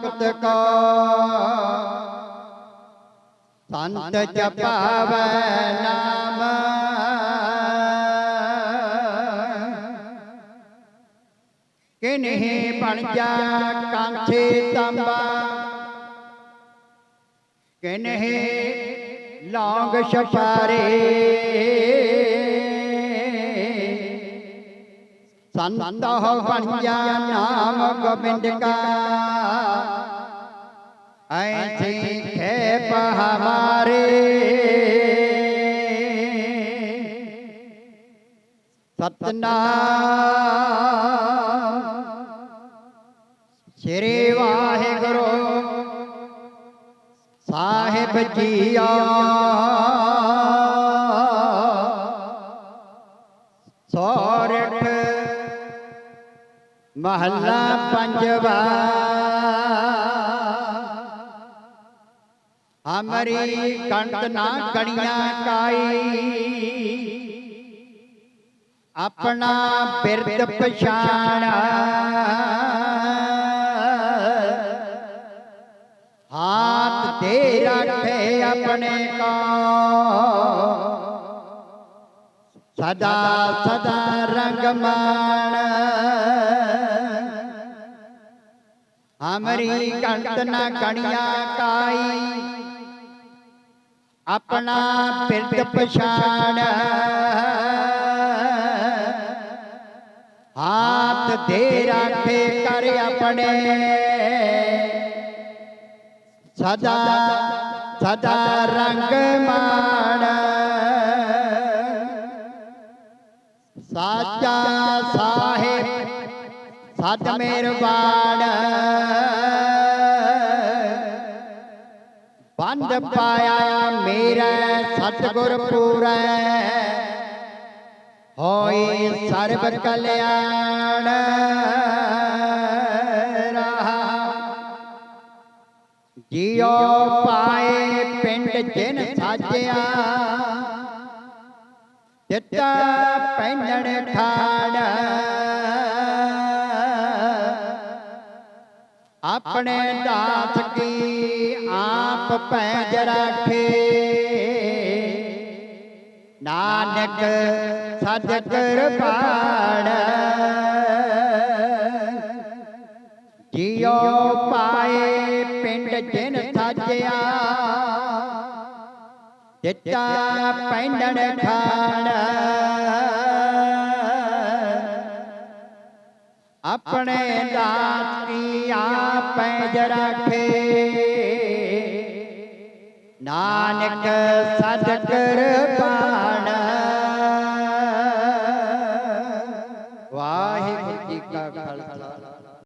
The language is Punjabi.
ਮੁਕਤ ਕੋ। ਸੰਤ ਜਪਾਵੈ ਨਾਮ। ਕਿਨਹਿ ਬਣ ਜਾ ਕਾਂਖੇ ਤੰਬਾ। ਕਿਨਹਿ ਲੌਂਗ ਛਪਾਰੇ। ਸੰਤ ਹੋ ਬਣ ਜਾ ਨਾਮ ਗੋਬਿੰਦ ਕਾ ਐਸੀ ਖੇਪ ਹਮਾਰੇ ਸਤਨਾਮ। ਸ੍ਰੀ ਵਾਹਿਗੁਰੂ ਸਾਹਿਬ ਜੀਆ ਸੋਰਠ ਮਹੱਲਾ ਪੰਜਵਾ। ਹਮਰੀ ਕੰਟ ਨਾ ਕਣੀਆਂ ਕਾਈ। ਆਪਣਾ ਬਿਰਦ ਪਛਾਣ। ਹਾਥ ਦੇ ਰੱਖੇ ਆਪਣੇ ਕੋ ਸਦਾ ਸਦਾ ਰੰਗ ਹਮਰੀ ਕੰਟ ਨਾ ਕਣੀਆਂ ਕਾਈ। ਆਪਣਾ ਬਿਰਦ ਪਛਾਣ। ਹਾਥ ਦੇ ਰੱਖੇ ਕਰ ਆਪਣੇ। ਸਦਾ ਸਦਾ ਰੰਗ ਮਾਣ। ਸਾਚਾ ਸਾਹਿਬ ਸਤ ਮਿਹਰਬਾਨ। ਬੰਦ ਪਾਇਆ ਮੇਰਾ ਸਤਿਗੁਰ ਪੂਰੈ ਹੋਈ ਸਰਬ ਕਲਿਆਣ। ਜਿਉ ਪਾਏ ਪਿੰਡ ਜਿਨ ਸਾਜਿਆ। ਦਿੱਤਾ ਪੈਣਣ ਠਾੜ ਆਪਣੇ ਦਾਸ ਕੀ ਆਪ ਪੈਜ ਰੱਖੇ। ਨਾਨਕ ਸਦ ਕਿਰਪਾੜ ਜਿਉ ਪਾਏ ਪਿੰਡ ਜਿਨ ਸਾਜਿਆ। ਦਿੱਤਾ ਪੈਂਡਣ ਖਾਣ। ਆਪਣੇ ਦਾਸ ਕੀ ਆਪੈ ਜਰਾਖੇ ਨਾਨਕ ਸਦ ਕਰ